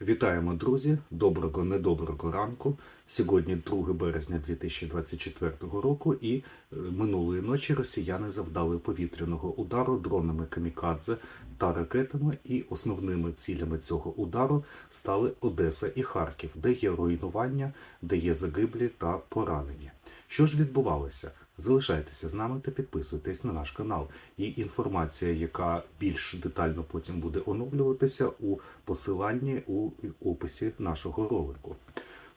Вітаємо, друзі! Доброго недоброго ранку. Сьогодні 2 березня 2024 року, і е, минулої ночі росіяни завдали повітряного удару дронами камікадзе та ракетами. І основними цілями цього удару стали Одеса і Харків, де є руйнування, де є загиблі та поранені. Що ж відбувалося? Залишайтеся з нами та підписуйтесь на наш канал. І інформація, яка більш детально потім буде оновлюватися у посиланні у описі нашого ролику.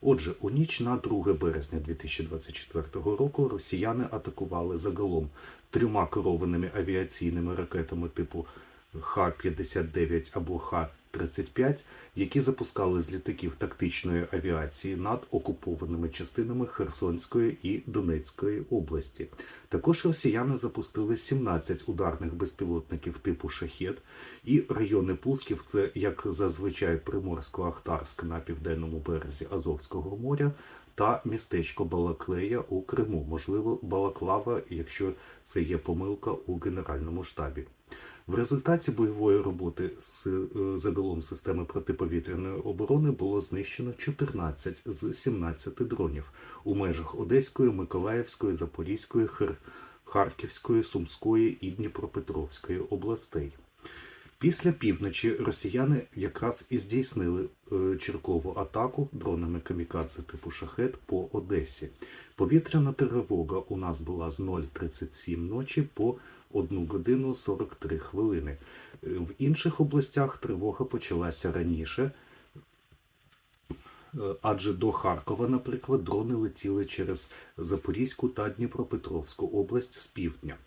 Отже, у ніч на 2 березня 2024 року росіяни атакували загалом трьома керованими авіаційними ракетами типу Х-59 або Х-35, які запускали з літаків тактичної авіації над окупованими частинами Херсонської і Донецької області. Також росіяни запустили 17 ударних безпілотників типу Шахет і райони пусків, це як зазвичай Приморсько-Ахтарськ на південному березі Азовського моря. Та містечко Балаклея у Криму, можливо, Балаклава, якщо це є помилка у Генеральному штабі. В результаті бойової роботи з е, загалом системи протиповітряної оборони було знищено 14 з 17 дронів у межах Одеської, Миколаївської, Запорізької. Харківської, Сумської і Дніпропетровської областей. Після півночі росіяни якраз і здійснили е, чергову атаку дронами камікадзе типу шахет по Одесі. Повітряна тривога у нас була з 0.37 ночі по 1 годину 43 хвилини. Е, В інших областях тривога почалася раніше. Е, Адже до Харкова, наприклад, дрони летіли через Запорізьку та Дніпропетровську область з півдня.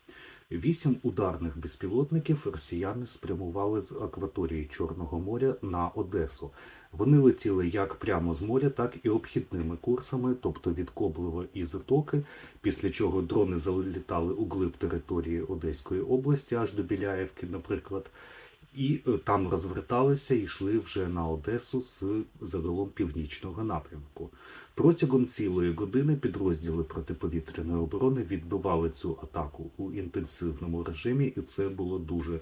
Вісім ударних безпілотників росіяни спрямували з акваторії Чорного моря на Одесу. Вони летіли як прямо з моря, так і обхідними курсами, тобто від Коблева і Затоки, після чого дрони залітали у глиб території Одеської області, аж до Біляєвки, наприклад, і е, там розверталися йшли вже на Одесу з загалом північного напрямку. Протягом цілої години підрозділи протиповітряної оборони відбивали цю атаку у інтенсивному режимі, і це було дуже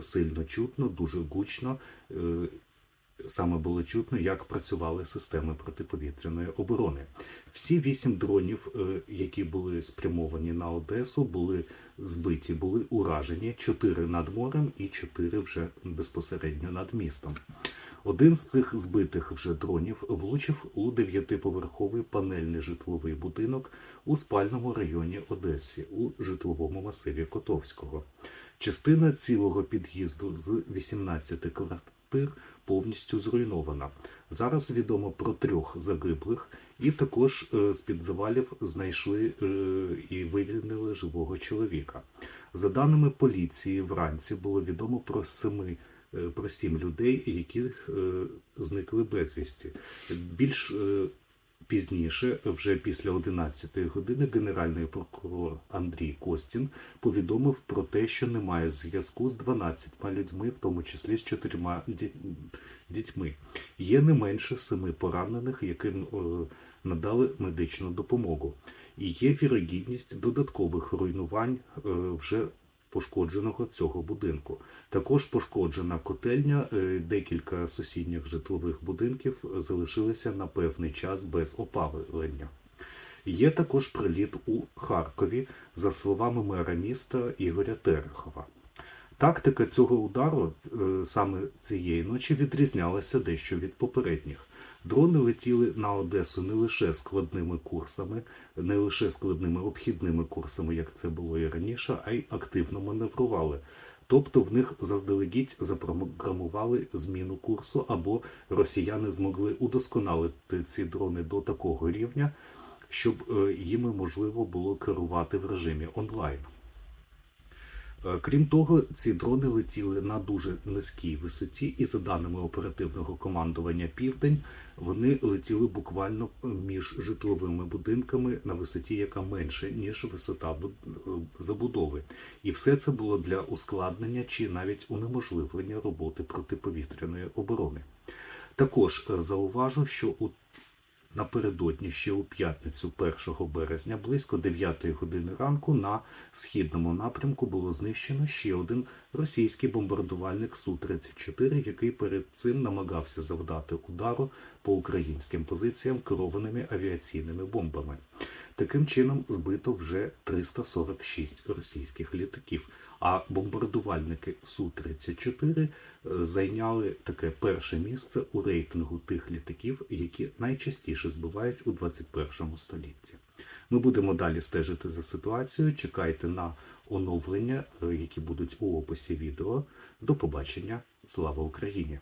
сильно чутно, дуже гучно. Саме було чутно, як працювали системи протиповітряної оборони. Всі вісім дронів, е, які були спрямовані на Одесу, були збиті, були уражені. Чотири над морем і чотири вже безпосередньо над містом. Один з цих збитих вже дронів влучив у дев'ятиповерховий панельний житловий будинок у спальному районі Одесі у житловому масиві Котовського. Частина цілого під'їзду з 18 квартир повністю зруйнована. Зараз відомо про трьох загиблих, і також е, з-під завалів знайшли е, і вивільнили живого чоловіка. За даними поліції, вранці було відомо про семи е, про сім людей, які е, зникли безвісті. Більш пізніше, вже після 11 години, генеральний прокурор Андрій Костін повідомив про те, що немає зв'язку з 12 людьми, в тому числі з чотирма дітьми. Є не менше семи поранених, яким е, надали медичну допомогу. І є вірогідність додаткових руйнувань е, вже пошкодженого цього будинку. Також пошкоджена котельня, е, декілька сусідніх житлових будинків залишилися на певний час без опалення. Є також приліт у Харкові, за словами мера міста Ігоря Терехова. Тактика цього удару е, саме цієї ночі відрізнялася дещо від попередніх. Дрони летіли на Одесу не лише складними курсами, не лише складними обхідними курсами, як це було і раніше, а й активно маневрували. Тобто в них заздалегідь запрограмували зміну курсу, або росіяни змогли удосконалити ці дрони до такого рівня, щоб е, їми можливо було керувати в режимі онлайн. Е, Крім того, ці дрони летіли на дуже низькій висоті, і за даними оперативного командування Південь, вони летіли буквально між житловими будинками на висоті, яка менше ніж висота е, забудови. І все це було для ускладнення чи навіть унеможливлення роботи протиповітряної оборони. Також е, зауважу, що у напередодні ще у п'ятницю 1 березня близько 9 години ранку на східному напрямку було знищено ще один російський бомбардувальник Су-34, який перед цим намагався завдати удару по українським позиціям керованими авіаційними бомбами. Таким чином збито вже 346 російських літаків, а бомбардувальники Су-34 е, зайняли таке перше місце у рейтингу тих літаків, які найчастіше збивають у 21 столітті. Ми будемо далі стежити за ситуацією. Чекайте на оновлення, е, які будуть у описі відео. До побачення. Слава Україні!